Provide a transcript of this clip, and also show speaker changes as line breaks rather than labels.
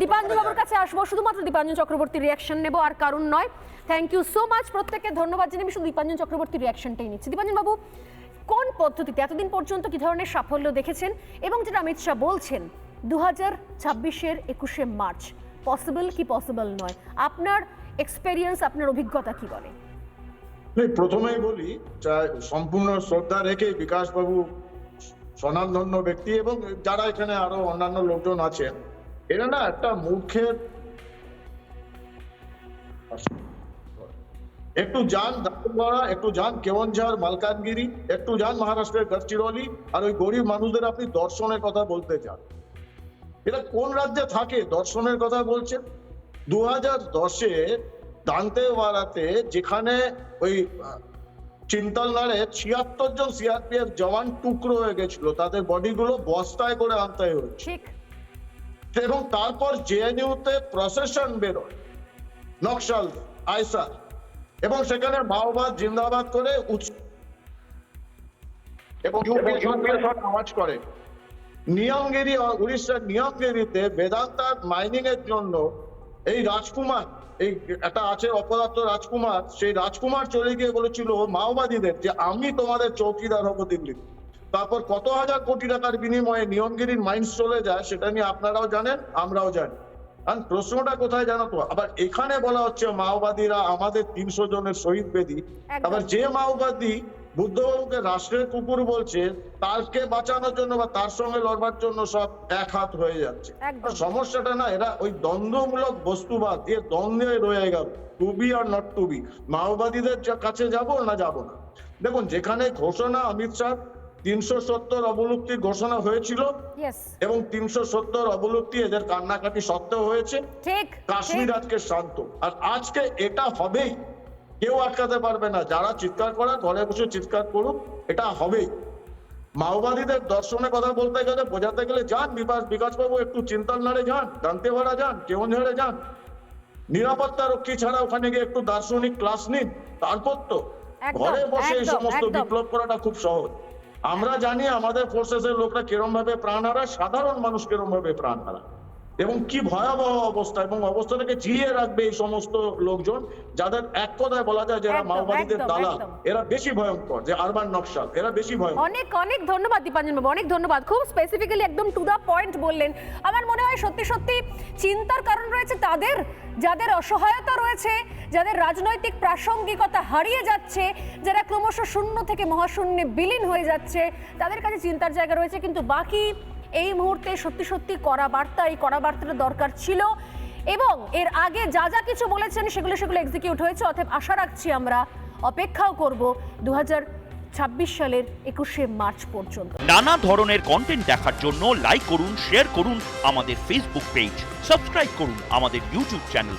দীপাঞ্জন বাবুর কাছে আসব। শুধুমাত্র দীপাঞ্জন চক্রবর্তীর রিয়াকশন নেব, আর কারণ নয় থ্যাংক ইউ সো মাচ প্রত্যেককে ধন্যবাদ জানিয়ে আমি শুধু দীপাঞ্জন চক্রবর্তীর রিয়াকশনটাই নিচ্ছি। দীপাঞ্জন বাবু, কোন পদ্ধতিতে, এতদিন পর্যন্ত কি ধরনের সাফল্য দেখেছেন? এবং যেটা অমিত শাহ বলছেন দু হাজার ছাব্বিশের একুশে মার্চ পসিবল কি পসিবল নয়? আপনার এক্সপেরিয়েন্স আপনার অভিজ্ঞতা কি বলে?
প্রথমেই বলি সম্পূর্ণ শ্রদ্ধা রেখে বিকাশবাবু স্বনামধন্য ব্যক্তি এবং যারা এখানে আরও অন্যান্য লোকজন আছেন এরা না একটা মূর্খের একটু যান দাঁড়া একটু যান কেওনঝাড় মালকানগিরি, একটু যান মহারাষ্ট্রের গড়চিরোলি আর ওই গরিব মানুষদের আপনি দর্শনের কথা বলতে চান। এরা কোন রাজ্যে থাকে? দর্শনের কথা বলছেন দু হাজার দশে দান্তেওয়াড়াতে যেখানে ওই চিন্তলনাড়ে ছিয়াত্তর জন সিআরপিএফ জওয়ান টুকরো হয়ে গেছিল, তাদের বডিগুলো বস্তায় করে আনতে হয়েছে। এবং তারপর জেএনইউ তে প্রসেশন বেরোয়। নকশাল আয়সা এবং সেখানে মাওবাদ জিন্দাবাদ করে এবং আওয়াজ করে নিয়মগিরি উড়িষ্যার নিয়মগিরিতে বেদান্তার মাইনিং এর জন্য এই রাজকুমার এই একটা আছে অপদার্থ রাজকুমার সেই রাজকুমার চলে গিয়ে বলেছিল মাওবাদীদের যে আমি তোমাদের চৌকিদার হব দিল্লিতে। তারপর কত হাজার কোটি টাকার বিনিময়ে নিয়মগিরির মাইন্স চলে যায় সেটা নিয়ে আপনারাও জানেন আমরাও জানি। কারণ প্রশ্নটা কোথায় জানো তো? আবার এখানে বলা হচ্ছে মাওবাদীরা আমাদের তিনশো জনের শহীদ বেদি। আবার যে মাওবাদী বুদ্ধবাবুকে রাষ্ট্রের কুকুর বলছে তারকে বাঁচানোর জন্য বা তার সঙ্গে লড়বার জন্য সব এক হাত হয়ে যাচ্ছে। সমস্যাটা না এরা ওই দ্বন্দ্বমূলক বস্তুবাদ দিয়ে দ্বন্দ্বে রয়ে গেল to be or not to be মাওবাদীদের কাছে যাব না যাব না। দেখুন যেখানে ঘোষণা অমিত শাহ তিনশো সত্তর অবলুপ্তি ঘোষণা হয়েছিল। এবং তিনশো সত্তর অবলুপ্তি এদের কান্নাকাটি সত্ত্বেও হয়েছে। কাশ্মীর আজকে শান্ত। আর আজকে এটা হবেই। কেউ আটকাতে পারবে না। যারা চিৎকার করা ঘরে বসে চিৎকার করুক এটা হবেই। মাওবাদীদের দর্শনের কথা বলতে গেলে বোঝাতে গেলে যান বিকাশ বিকাশবাবু একটু চিন্তার নাড়ে যান দান্তেওয়াড়া যান কেওনঝাড়ে যান। নিরাপত্তা রক্ষী ছাড়া ওখানে গিয়ে একটু দার্শনিক ক্লাস নিন। তারপর তো ঘরে বসে এই সমস্ত বিপ্লব করাটা খুব সহজ। আমরা জানি আমাদের ফোর্সেসের লোকরা কিরম ভাবে প্রাণ হারায় সাধারণ মানুষ কিরম ভাবে প্রাণ হারায়। এবং কি ভয়াবহ অবস্থা এবং অবস্থাটাকে জিয়ে রাখবে এই সমস্ত লোকজন যাদের এক কথায় বলা যায় যারা মাওবাদীদের দালাল এরা বেশি ভয়ঙ্কর যে আরবান নকশাল এরা বেশি ভয়ঙ্কর।
অনেক অনেক ধন্যবাদ দীপাঞ্জন বাবু অনেক ধন্যবাদ। খুব স্পেসিফিক্যালি একদম টু দা পয়েন্ট বললেন। আমার মনে হয় সত্যি সত্যি চিন্তার কারণ রয়েছে তাদের যাদের অসহায়তা রয়েছে যাদের রাজনৈতিক প্রাসঙ্গিকতা হারিয়ে যাচ্ছে, যারা ক্রমশ শূন্য থেকে মহাশূন্যে বিলীন হয়ে যাচ্ছে, তাদের কাছে চিন্তার জায়গা রয়েছে। কিন্তু বাকি এই মুহূর্তে সত্যি সত্যি করা বার্তা, এই করা বার্তাটা দরকার ছিল। এবং এর আগে যা যা কিছু বলেছেন, সেগুলো সেগুলো এক্সিকিউট হয়েছে। অতএব আশা রাখছি আমরা অপেক্ষাও করব দু ছাব্বিশ সালের একুশে মার্চ পর্যন্ত।
নানা ধরনের কন্টেন্ট দেখার জন্য লাইক করুন শেয়ার করুন আমাদের ফেসবুক পেজ সাবস্ক্রাইব করুন আমাদের ইউটিউব চ্যানেল